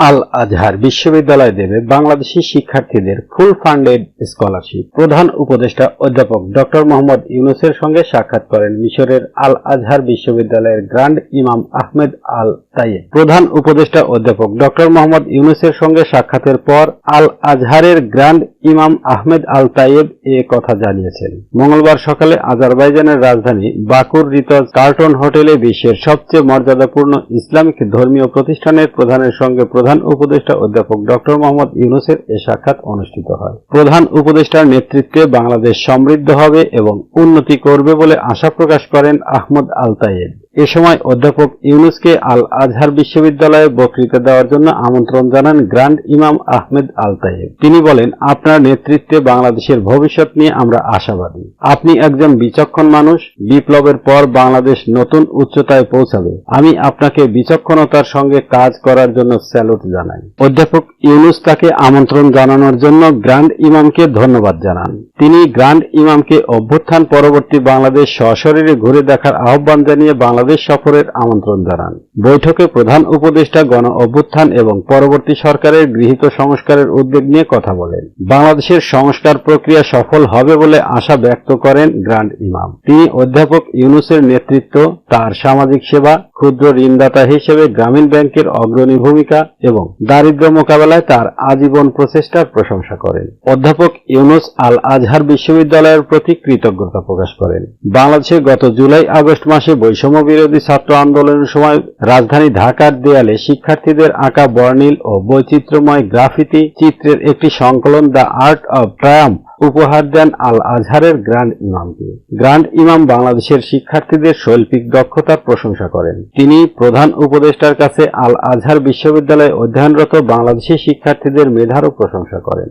আল আজহার বিশ্ববিদ্যালয় দেবে বাংলাদেশি শিক্ষার্থীদের ফুল ফান্ডেড স্কলারশিপ। প্রধান উপদেষ্টা অধ্যাপক ডক্টর মোহাম্মদ ইউনুসের সঙ্গে সাক্ষাৎ করেন মিশরের আল আজহার বিশ্ববিদ্যালয়ের গ্র্যান্ড ইমাম আহমেদ আল তাইয়ে প্রধান উপদেষ্টা অধ্যাপক ডক্টর মোহাম্মদ ইউনুসের সঙ্গে সাক্ষাতের পর আল আজহারের গ্র্যান্ড ইমাম আহমেদ আল তাইয়েব এ কথা জানিয়েছেন। মঙ্গলবার সকালে আজারবাইজানের রাজধানী বাকুর রিতজ কার্টন হোটেলে বিশ্বের সবচেয়ে মর্যাদাপূর্ণ ইসলামিক ধর্মীয় প্রতিষ্ঠানের প্রধানের সঙ্গে প্রধান উপদেষ্টা অধ্যাপক ডক্টর মোহাম্মদ ইউনুসের এ সাক্ষাৎ অনুষ্ঠিত হয়। প্রধান উপদেষ্টার নেতৃত্বে বাংলাদেশ সমৃদ্ধ হবে এবং উন্নতি করবে বলে আশা প্রকাশ করেন আহমদ আল তাইয়েব এ সময় অধ্যাপক ইউনুসকে আল আজহার বিশ্ববিদ্যালয়ে বক্তৃতা দেওয়ার জন্য আমন্ত্রণ জানান গ্র্যান্ড ইমাম আহমেদ আল তাইয়েব তিনি বলেন, আপনার নেতৃত্বে বাংলাদেশের ভবিষ্যৎ নিয়ে আমরা আশাবাদী। আপনি একজন বিচক্ষণ মানুষ, বিপ্লবের পর বাংলাদেশ নতুন উচ্চতায় পৌঁছাবে। আমি আপনাকে বিচক্ষণতার সঙ্গে কাজ করার জন্য স্যালুট জানাই। অধ্যাপক ইউনুস তাকে আমন্ত্রণ জানানোর জন্য গ্র্যান্ড ইমামকে ধন্যবাদ জানান। তিনি গ্র্যান্ড ইমামকে অভ্যুত্থান পরবর্তী বাংলাদেশ সশরীরে ঘুরে দেখার আহ্বান জানিয়ে বাংলাদেশ সফরের আমন্ত্রণ জানান। বৈঠকে প্রধান উপদেষ্টা গণ অভ্যুত্থান এবং পরবর্তী সরকারের গৃহীত সংস্কারের উদ্যোগ নিয়ে কথা বলেন। বাংলাদেশের সংস্কার প্রক্রিয়া সফল হবে বলে আশা ব্যক্ত করেন গ্র্যান্ড ইমাম। তিনি অধ্যাপক ইউনুসের নেতৃত্ব, তার সামাজিক সেবা ক্ষুদ্র ঋণদাতা হিসেবে গ্রামীণ ব্যাংকের অগ্রণী ভূমিকা এবং দারিদ্র্য মোকাবেলায় তার আজীবন প্রচেষ্টার প্রশংসা করেন। অধ্যাপক ইউনুস আল আজহার বিশ্ববিদ্যালয়ের প্রতি কৃতজ্ঞতা প্রকাশ করেন। বাংলাদেশে গত জুলাই আগস্ট মাসে বৈষম্য বিরোধী ছাত্র আন্দোলনের সময় রাজধানী ঢাকার দেয়ালে শিক্ষার্থীদের আঁকা বর্ণিল ও বৈচিত্র্যময় গ্রাফিতি চিত্রের একটি সংকলন দ্য আর্ট অব ট্রায়াম্প উপহার দেন আল আজহারের গ্র্যান্ড ইমামকে গ্র্যান্ড ইমাম বাংলাদেশের শিক্ষার্থীদের শৈল্পিক দক্ষতার প্রশংসা করেন। তিনি প্রধান উপদেষ্টার কাছে আল আজহার বিশ্ববিদ্যালয়ে অধ্যয়নরত বাংলাদেশি শিক্ষার্থীদের মেধারও প্রশংসা করেন।